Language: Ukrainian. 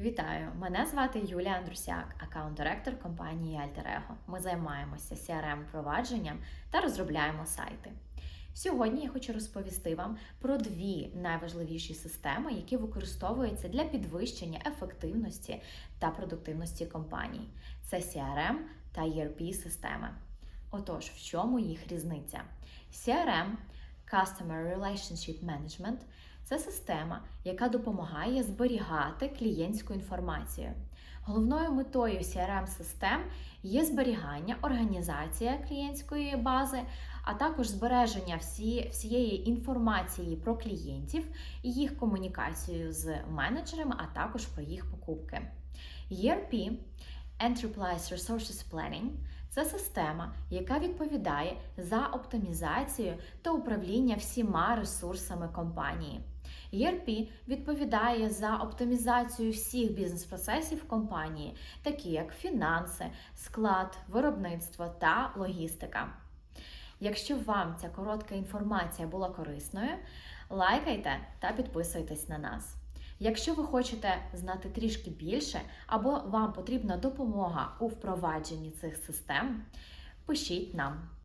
Вітаю! Мене звати Юлія Андрусяк, аккаунт-директор компанії Альтерего. Ми займаємося crm провадженням та розробляємо сайти. Сьогодні я хочу розповісти вам про дві найважливіші системи, які використовуються для підвищення ефективності та продуктивності компаній. Це CRM та ERP системи. Отож, в чому їх різниця? CRM Customer Relationship Management це система, яка допомагає зберігати клієнтську інформацію. Головною метою crm систем є зберігання, організація клієнтської бази, а також збереження всі, всієї інформації про клієнтів і їх комунікацію з менеджерами, а також про їх покупки. ERP Enterprise Resources Planning це система, яка відповідає за оптимізацію та управління всіма ресурсами компанії. ERP відповідає за оптимізацію всіх бізнес-процесів компанії, такі як фінанси, склад, виробництво та логістика. Якщо вам ця коротка інформація була корисною, лайкайте та підписуйтесь на нас. Якщо ви хочете знати трішки більше або вам потрібна допомога у впровадженні цих систем, пишіть нам.